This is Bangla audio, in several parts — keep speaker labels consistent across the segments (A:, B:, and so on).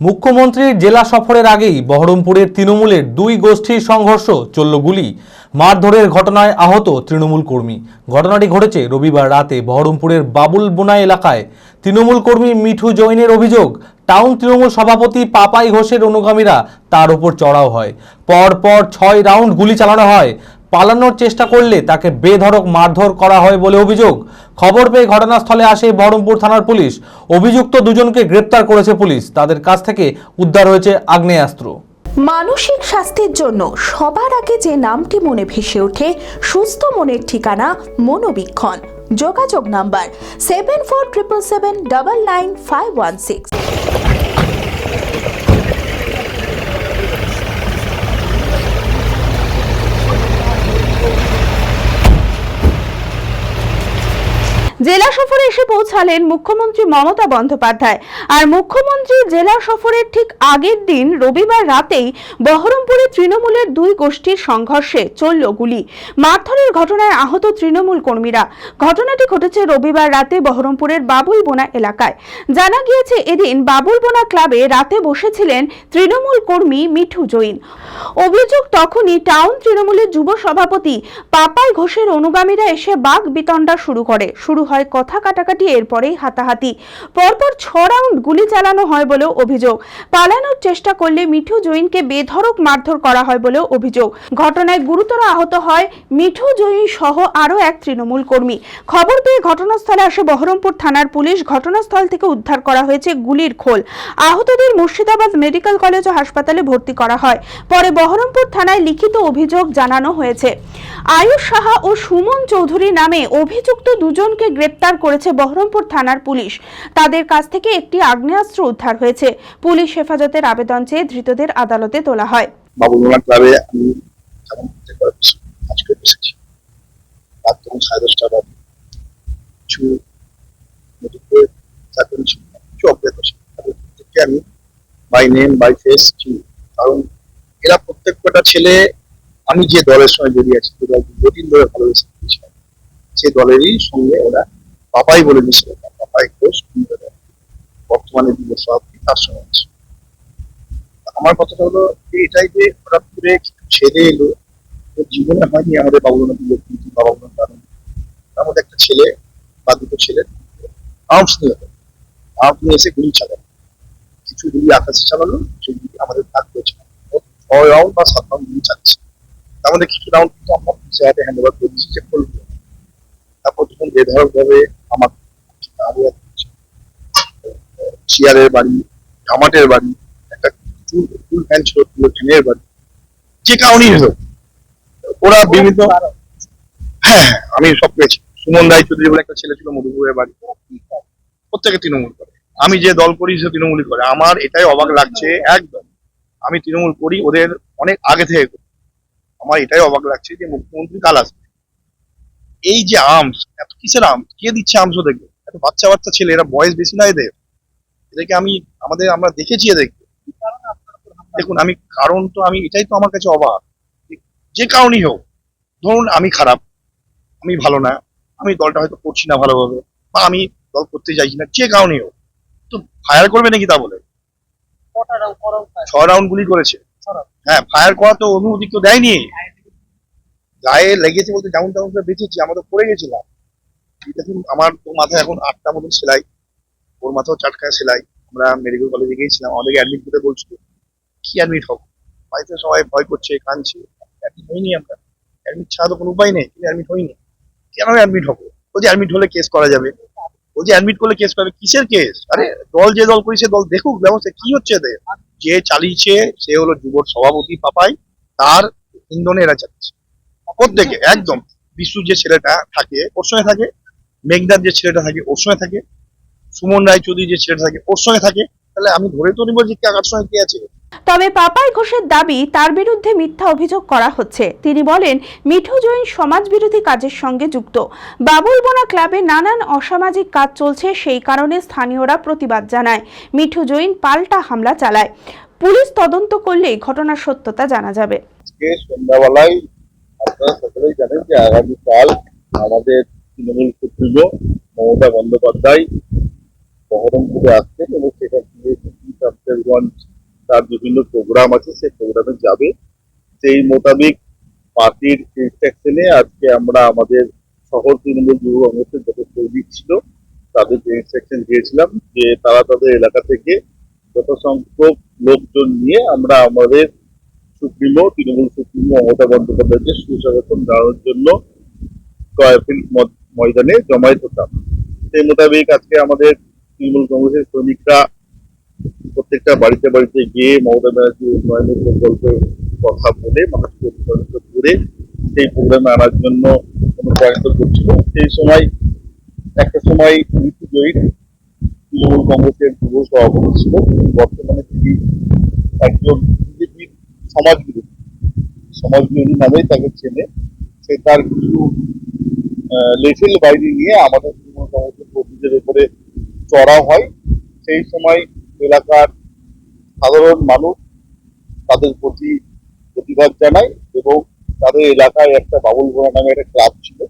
A: মুখ্যমন্ত্রীর জেলা সফরের আগেই বহরমপুরের তৃণমূলের দুই গোষ্ঠীর সংঘর্ষ চলল গুলি। মারধরের ঘটনায় আহত তৃণমূল কর্মী। ঘটনাটি ঘটেছে রবিবার রাতে বহরমপুরের বাবুল বোনা এলাকায়। তৃণমূল কর্মী মিঠু জৈনের অভিযোগ, টাউন তৃণমূল সভাপতি পাপাই ঘোষের অনুগামীরা তার উপর চড়াও হয়। পর পর ছয় রাউন্ড গুলি চালানো হয়। পালানোর চেষ্টা করলে তাকে বেধড়ক মারধর করা হয় বলে অভিযোগ। খবর পেয়ে ঘটনাস্থলে আসে বহরমপুর থানার পুলিশ। অভিযুক্ত দুজনকে গ্রেপ্তার করেছে পুলিশ। তাদের কাছ থেকে উদ্ধার হয়েছে আগ্নেয়াস্ত্র।
B: মানসিক স্বাস্থ্যের জন্য সবার আগে যে নামটি মনে ভেসে ওঠে, সুস্থ মনের ঠিকানা মনোবীক্ষণ। যোগাযোগ number seven four triple seven double nine five one six
C: জেলা সফরে এসে পৌঁছালেন মুখ্যমন্ত্রী মমতা বন্দ্যোপাধ্যায়। আর মুখ্যমন্ত্রী জেলা সফরের ঠিক আগের দিন রবিবার রাতেই বহরমপুরে তৃণমূলের দুই গোষ্ঠীর সংঘর্ষে চলল গুলি। মারধরের ঘটনায় আহত তৃণমূল কর্মীরা। ঘটনাটি ঘটেছে রবিবার রাতে বহরমপুরের বাবুলবোনা এলাকায়। জানা গিয়েছে এদিন বাবুলবোনা ক্লাবে রাতে বসেছিলেন তৃণমূল কর্মী মিঠু জৈন। অভিযোগ তখনই টাউন তৃণমূলের যুব সভাপতি পাপাই ঘোষের অনুগামীরা এসে বাঘ বিতণ্ডা শুরু করে শুরু হয়। কথা কাটাকাটি, এরপরেই হাতাহাতি। পরপর ছ রাউন্ড গুলি চালানো হয় বলেও অভিযোগ। পালানোর চেষ্টা করলে মিঠু জৈনকে বেধড়ক মারধর করা হয় বলেও অভিযোগ। ঘটনায় গুরুতর আহত হয় মিঠু জৈন সহ আরও এক তৃণমূল কর্মী। খবর পেয়ে ঘটনাস্থলে আসে বহরমপুর থানার পুলিশ। ঘটনাস্থল থেকে উদ্ধার করা হয়েছে গুলির খোল। আহতদের মুর্শিদাবাদ মেডিকেল কলেজ ও হাসপাতালে ভর্তি করা হয়। পরে বহরমপুর থানায় লিখিত অভিযোগ জানানো হয়েছে। আয়ুষ সাহা ও সুমন চৌধুরী নামে অভিযুক্ত দুজনকে গ্রেপ্তার করেছে বহরমপুর থানার পুলিশ। তাদের কাছ থেকে একটি আগ্নেয়াস্ত্র উদ্ধার হয়েছে। পুলিশ হেফাজতের আবেদন চেয়ে ধৃতদের আদালতে তোলা হয়।
D: ক্লাবে আমি রাত তখন সাড়ে দশটা কিছু নদীতে চারজন ছিল, কিছু অজ্ঞাত প্রত্যেককে আমি বাই নেম বাই ফেস চিনি। কারণ এরা প্রত্যেক কটা ছেলে, আমি যে দলের সঙ্গে জড়িয়ে আছি দীর্ঘদিন ধরে ভালোবেসে দলেরই সঙ্গে ওরা পাপাই বলে দিয়েছিল পাপাই ঘোষ বর্তমানে যুব সভাপতি সঙ্গে আছে আমার কথাটা হলো এটাই যে হঠাৎ করে ছেলে এলো জীবনে হয়নি আমাদের বাবুলনা দিল কিন্তু কারণ তার মধ্যে একটা ছেলে, বা দুটো ছেলে আর্মস নিয়ে এলো আর্মস নিয়ে এসে গুলি চালালো। কিছু গুলি আকাশে চালালো সেগুলি আমাদের ভাগ করেছে ছয় রাউন্ড বা সাত রাউন্ড গুলি চালাচ্ছে। তার মধ্যে কিছু রাউন্ড কিন্তু আমরা পুলিশের হাতে হ্যান্ড ওভার করে দিচ্ছি যে করব তারপর যখন বেধড়ক ভাবে আমার চেয়ারের বাড়ি জামাটের বাড়ি একটা ফুল ফুল ফ্যান ছিল পুরো ফ্যানের বাড়ি। যে কারণেই হোক ওরা বিভিন্ন হ্যাঁ হ্যাঁ আমি সব পেয়েছি। সুমন রায় চৌধুরী বলে একটা ছেলে ছিল মধুপুরের বাড়ি। প্রত্যেকে তৃণমূল করে। আমি যে দল করি সে তৃণমূলই করে। আমার এটাই অবাক লাগছে একদম। আমি তৃণমূল করি ওদের অনেক আগে থেকে করি। আমার এটাই অবাক লাগছে যে মুখ্যমন্ত্রী কাল আসবে। এই যে আর্মস এত কিসের আর্মস কে দিচ্ছে আর্মস ওদেরকে এত বাচ্চা বাচ্চা ছেলে এরা বয়স বেশি না এদের? এদেরকে আমি আমাদের আমরা দেখেছি এদেরকে দেখুন আমি কারণ তো আমি এটাই তো আমার কাছে অবাক। যে- কারণই হোক ধরুন আমি খারাপ আমি ভালো না আমি দলটা হয়তো করছি না ভালোভাবে বা আমি দল করতে চাইছি না যে কারণেই হোক। তো ফায়ার করবে নাকি তা বলে? ছ রাউন্ড গুলি করেছে। হ্যাঁ ফায়ার করা তো অনুমতি কেউ দেয়নি। গায়ে লেগেছে বলতে যেমন তেমন করে বেঁচেছি, আমরা তো পড়ে গেছিলাম। দেখুন, আমার মাথায় এখন আটটা মতন সেলাই, ওর মাথাও চাটকায় সেলাই। আমরা মেডিকেল কলেজে গিয়েছিলাম, আমাদেরকে অ্যাডমিট করতে বলছিল, কি অ্যাডমিট হব? বাড়িতে সবাই ভয় করছে, কাঁদছে। অ্যাডমিট হইনি আমরা। অ্যাডমিট ছাড়া তো কোনো উপায় নেই, কিন্তু অ্যাডমিট হইনি। কেন অ্যাডমিট হব? ও যে অ্যাডমিট হলে কেস করা যাবে। ও যে অ্যাডমিট করলে কেস করবে কিসের কেস আরে, দল যে দল করেছে, দল দেখুক, ব্যবস্থা কি হচ্ছে এদের? যে চালিয়েছে, সে হলো যুবর সভাপতি পাপাই, তার ইন্ধনে এরা চালিয়েছে। প্রত্যেকে একদম। বিশু যে ছেলেটা থাকে ওর সঙ্গে থাকে মেঘনাথ যে ছেলেটা থাকে ওর সঙ্গে থাকে সুমন রায় চৌধুরী যে ছেলেটা থাকে ওর সঙ্গে থাকে। তাহলে আমি ধরে তো নিবো যে কার সঙ্গে কে আছে।
C: তবে পাপাই ঘোষের দাবি তার বিরুদ্ধে মিথ্যা অভিযোগ করা হচ্ছে। তিনি বলেন মিঠু জৈন সমাজবিরোধী কাজের সঙ্গে যুক্ত। বাবুলবোনা ক্লাবে নানান অসামাজিক কাজ চলছে সেই কারণে স্থানীয়রা প্রতিবাদ জানায়। মিঠু জৈন পাল্টা হামলা চালায়। পুলিশ তদন্ত করলেই ঘটনার সত্যতা জানা যাবে।
D: সন্ধ্যাবেলায় আপনারা সকলেই জানেন যে আগামীকাল আমাদের তৃণমূল সুপ্রিমো মমতা বন্দ্যোপাধ্যায়
E: বহরমপুরে আসছেন এবং সেখান থেকে ওয়ান তার বিভিন্ন প্রোগ্রাম আছে, সেই প্রোগ্রামে যাবে। সেই মোতাবেক পার্টির ইনস্ট্রাকশনে আজকে আমরা আমাদের শহর তৃণমূল যুব কংগ্রেসের যত সৈনিক ছিল তাদেরকে ইনস্ট্রাকশন দিয়েছিলাম, যে তারা তাদের এলাকা থেকে যত সংখ্যক লোকজন নিয়ে আমরা আমাদের সুপ্রিমো তৃণমূল সুপ্রিমো মমতা বন্দ্যোপাধ্যায়কে সুস্বাগতম জানানোর জন্য মদ- ময়দানে জমায়েত হতাম। সেই মোতাবেক আজকে আমাদের তৃণমূল কংগ্রেসের শ্রমিকরা প্রত্যেকটা বাড়িতে বাড়িতে গিয়ে মমতা ব্যানার্জি উন্নয়নের প্রকল্পের কথা বলে মানুষকে করে সেই প্রোগ্রামে আনার জন্য অনুপ্রাণিত করছিল। সেই সময়, একটা সময় ঋতু জয়ীর তৃণমূল কংগ্রেসের যুব সভাপতি ছিল। বর্তমানে তিনি একজন বিজেপির সমাজবিরোধী সমাজবিরোধী নামেই তাকে চেনে। সে তার কিছু লেফেল বাইরে নিয়ে আমাদের তৃণমূল কংগ্রেসের কর্মীদের উপরে চড়াও হয়। সেই সময় এলাকার সাধারণ মানুষ তাদের প্রতি প্রতিবাদ জানায় এবং তাদের এলাকায় একটা বাবুল ঘোড়া নামে একটা ক্লাব ছিল।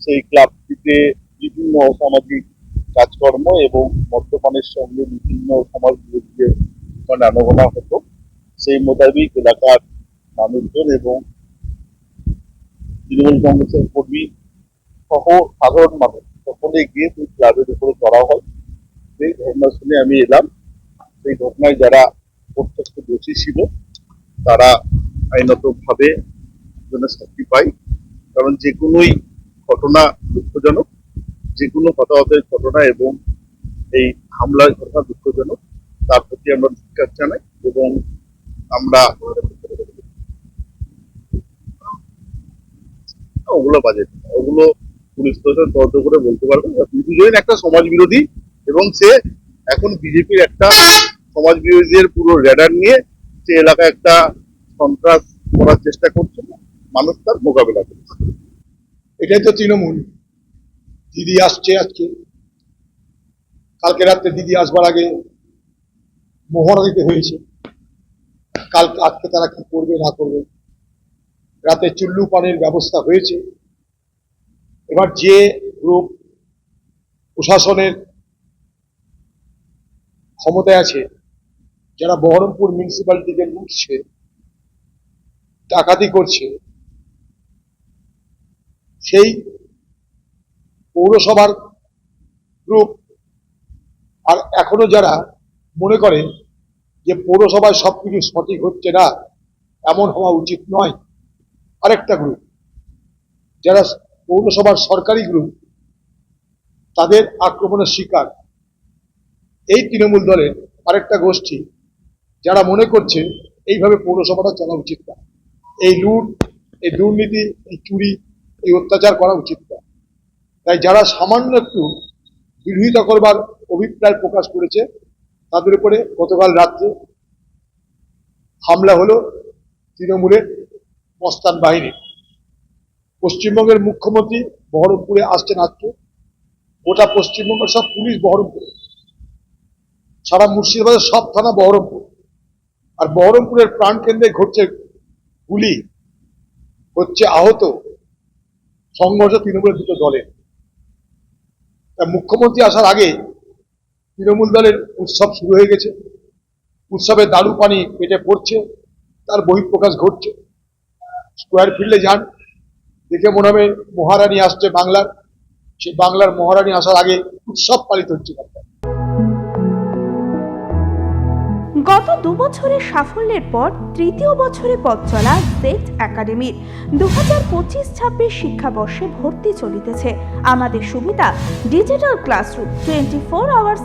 E: সেই ক্লাবটিতে বিভিন্ন অসামাজিক কাজকর্ম এবং মদ্যপানের সঙ্গে বিভিন্ন সমাজ বিরোধীদের আনাগোনা হতো সেই মোতাবেক এলাকার মানুষজন এবং তৃণমূল কংগ্রেসের কর্মী সহ সাধারণ মানুষ সকলে গিয়ে সেই ক্লাবের উপরে চড়া হয়। সেই ঘটনা শুনে আমি এলাম। সেই ঘটনায় যারা প্রত্যক্ষ দোষী ছিল, তারা আইনত ভাবে জন্য শাস্তি পায়। কারণ যে কোনোই ঘটনা দুঃখজনক, যে কোনো হতাহতের ঘটনা এবং এই হামলার ঘটনা দুঃখজনক, তার প্রতি আমরা ধিক্কার জানাই এবং আমরা ওগুলো বাজে ওগুলো পুলিশ প্রশাসন তদন্ত করে বলতে পারবে। বিজয়ন একটা সমাজ বিরোধী এবং সে এখন বিজেপির একটা সমাজ বিরোধীদের পুরো র্যাডার নিয়ে সে এলাকায় একটা সন্ত্রাস করার চেষ্টা করছে মানুষ তার মোকাবেলা করছে।
F: এটাই তো তৃণমূল। দিদি আসছে আজকে। কালকে রাত্রে দিদি আসবার আগে মোহরা দিতে হয়েছে। কাল আজকে তারা কি করবে, না করবে? রাতে চুল্লু পানের ব্যবস্থা হয়েছে। এবার যে গ্রুপ প্রশাসনের ক্ষমতায় আছে, যারা বহরমপুর মিউনিসিপ্যালিটিকে লুটছে, ডাকাতি করছে, সেই পৌরসভার গ্রুপ আর এখনও যারা মনে করে যে পৌরসভায় সব কিছু সঠিক হচ্ছে না, এমন হওয়া উচিত নয়। আরেকটা গ্রুপ যারা পৌরসভার সরকারি গ্রুপ তাদের আক্রমণের শিকার। এই তৃণমূল দলের আরেকটা গোষ্ঠী, যারা মনে করছে এইভাবে পৌরসভাটা চলা উচিত না। এই লুট, এই দুর্নীতি, এই চুরি, এই অত্যাচার করা উচিত না। তাই যারা সামান্য একটু বিরোধিতা করবার অভিপ্রায় প্রকাশ করেছে তাদের উপরে গতকাল রাত্রে হামলা হলো তৃণমূলের মস্তান বাহিনী। পশ্চিমবঙ্গের মুখ্যমন্ত্রী বহরমপুরে আসছেন আজকে গোটা পশ্চিমবঙ্গের সব পুলিশ বহরমপুরে। সারা মুর্শিদাবাদের সব থানা বহরমপুর। আর বহরমপুরের প্রাণকেন্দ্রে ঘটছে গুলি। হচ্ছে আহত সংঘর্ষ তৃণমূলের দুটো দলের। মুখ্যমন্ত্রী আসার আগে তৃণমূল দলের উৎসব শুরু হয়ে গেছে। উৎসবে দারু পানি পেটে পড়ছে, তার বহিঃপ্রকাশ ঘটছে। স্কোয়ার ফিল্ডে যান, দেখে মনে হবে মহারানী আসছে বাংলার। সেই বাংলার মহারানী আসার আগে উৎসব পালিত হচ্ছে
C: গত দু বছরের সাফল্যের পর তৃতীয় বছরে পথ চলা জেট একাডেমির দু হাজার পঁচিশ ছাব্বিশ শিক্ষাবর্ষে ভর্তি চলিতেছে। আমাদের সুবিধা digital classroom twenty four hours